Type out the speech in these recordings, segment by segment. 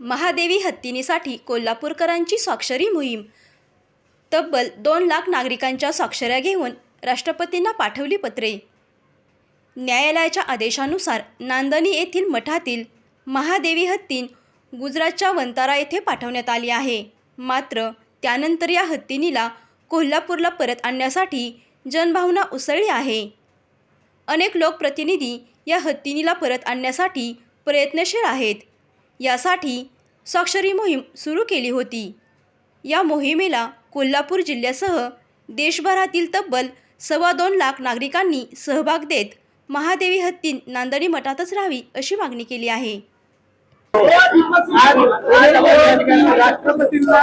महादेवी हत्तीनीसाठी कोल्हापूरकरांची स्वाक्षरी मोहीम. तब्बल दोन लाख नागरिकांच्या स्वाक्षऱ्या घेऊन राष्ट्रपतींना पाठवली पत्रे. न्यायालयाच्या आदेशानुसार नांदणी येथील मठातील महादेवी हत्तीन गुजरातच्या वंतारा येथे पाठवण्यात आली आहे. मात्र त्यानंतर या हत्तीनीला कोल्हापूरला परत आणण्यासाठी जनभावना उसळली आहे. अनेक लोकप्रतिनिधी या हत्तीनीला परत आणण्यासाठी प्रयत्नशील आहेत. यासाठी स्वाक्षरी मोहीम सुरू केली होती. या मोहिमेला कोल्हापूर जिल्ह्यासह देशभरातील तब्बल सव्वा दोन लाख नागरिकांनी सहभाग देत महादेवी हत्तीन नांदणी मठातच राहावी अशी मागणी केली आहे. राष्ट्रपतींना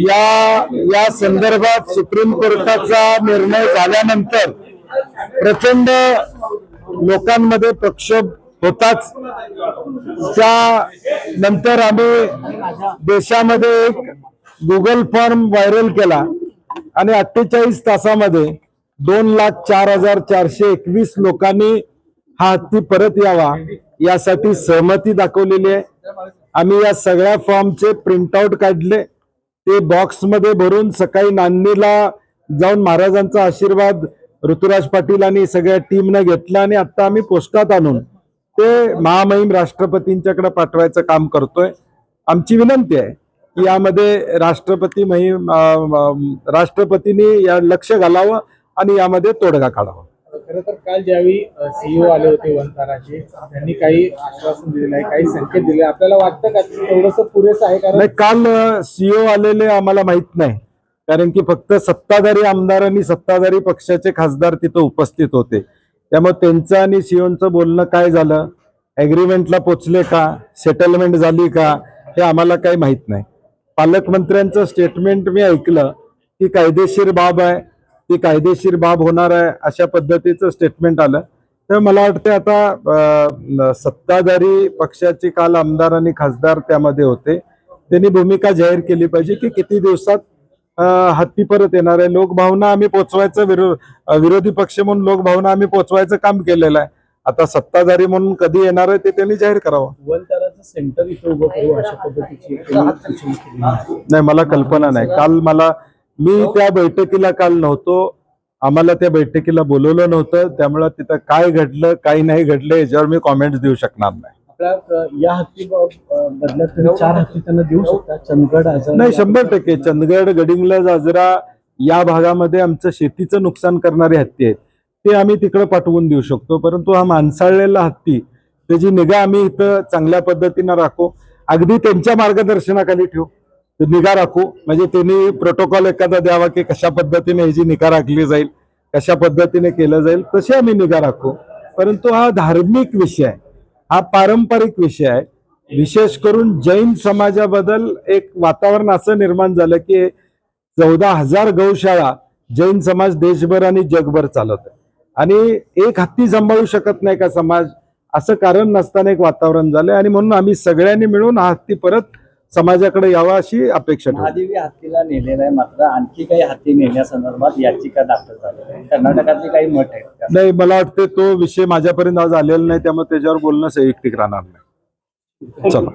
या या संदर्भात सुप्रीम कोर्टाचा निर्णय झाल्यानंतर प्रचंड लोकांमध्ये प्रक्षोभ होताच. त्या नंतर आम्ही देशामध्ये एक गुगल फॉर्म व्हायरल केला आणि अठ्ठेचाळीस तासामध्ये दोन लाख चार हजार चारशे एकवीस लोकांनी हा हत्ती परत यावा यासाठी सहमती दाखवलेली आहे. आम्ही या सगळ्या फॉर्मचे प्रिंटआउट काढले ते बॉक्समध्ये भरून सकाळी नांदणीला जाऊन महाराजांचा आशीर्वाद ऋतुराज पाटील आणि सगळ्या टीमनं घेतला आणि आता आम्ही पोस्टात आणून ते महामहिम राष्ट्रपतींच्याकडे पाठवायचं काम करतोय. आमची विनंती आहे की यामध्ये राष्ट्रपती महिम राष्ट्रपतींनी या लक्ष घालावं आणि यामध्ये तोडगा काढावा. खरं तर काल ज्यावेळी सीईओ आले होते वनताराचे त्यांनी काही आश्वासन दिलेलं आहे काही संकेत दिले आपल्याला वाटतं का थोडस पुरेसं आहे? कारण नाही काल सीईओ आलेले आम्हाला माहीत नाही. कारण की फक्त सत्ताधारी आमदार आणि सत्ताधारी पक्षाचे खासदार तिथं उपस्थित होते. त्यामुळे त्यांचं आणि सीओचं बोलणं काय झालं? ऍग्रीमेंटला पोचले का? सेटलमेंट झाली का? हे आम्हाला काही माहीत नाही. पालकमंत्र्यांचं स्टेटमेंट मी ऐकलं की कायदेशीर बाब आहे. ती कायदेशीर बाब होणार आहे अशा पद्धतीचं स्टेटमेंट आलं. तर मला वाटतं आता सत्ताधारी पक्षाचे काल आमदार आणि खासदार त्यामध्ये होते. त्यांनी भूमिका जाहीर केली पाहिजे की किती दिवसात हत्ती परत येणार आहे. लोकभावना आम्ही पोचवायचं विरो विरोधी पक्ष म्हणून लोकभावना आम्ही पोचवायचं काम केलेलं आहे. आता सत्ताधारी म्हणून कधी येणार आहे ते त्यांनी जाहीर करावं. नाही मला कल्पना नाही. काल मला मी त्या बैठकीला काल नव्हतो. आम्हाला त्या बैठकीला बोलवलं नव्हतं. त्यामुळे तिथं काय घडलं काय नाही घडलं याच्यावर मी कॉमेंट्स देऊ शकणार नाही. आपल्या अ, या हत्ती ब- अ, बदल्यात तुम्ही चार हत्ती त्यांना देऊ शकता. चंदगड आझाद नाही शंभर टक्के. चंदगड गडिंग्लज आजरा या भागामध्ये आमचं शेतीचं नुकसान करणारे हत्ती आहेत. ते आम्ही तिकडे पाठवून देऊ शकतो. परंतु हा माणसाळलेला हत्ती त्याची निगा आम्ही इथं चांगल्या पद्धतीनं राखू. अगदी त्यांच्या मार्गदर्शनाखाली ठेवू. निगा राखू. म्हणजे त्यांनी प्रोटोकॉल एखादा द्यावा की कशा पद्धतीने ह्याची निगा राखली जाईल कशा पद्धतीने केलं जाईल तशी आम्ही निगा राखू. परंतु हा धार्मिक विषय आहे. हा पारंपरिक विषय आहे. विशेष करून जैन समाजाबद्दल एक वातावरण असं निर्माण झालं की चौदा हजार गौशाळा जैन समाज देशभर आणि जगभर चालत आहे. आणि एक हत्ती सांभाळू शकत नाही का समाज? असं कारण नसताना एक वातावरण झालं आणि म्हणून आम्ही सगळ्यांनी मिळून हा हत्ती परत समाजाकडे यावा अशी अपेक्षा महादेवी हत्तीला नेलेला आहे मात्र आणखी काही हत्ती नेण्यासंदर्भात याचिका दाखल आहे. कर्नाटकातली काही मठ आहेत नाही मला वाटतं तो विषय माझ्यापर्यंत आज आलेला नाही त्यामुळे त्याच्यावर बोलणं संयुक्तिक राहणार नाही. चला.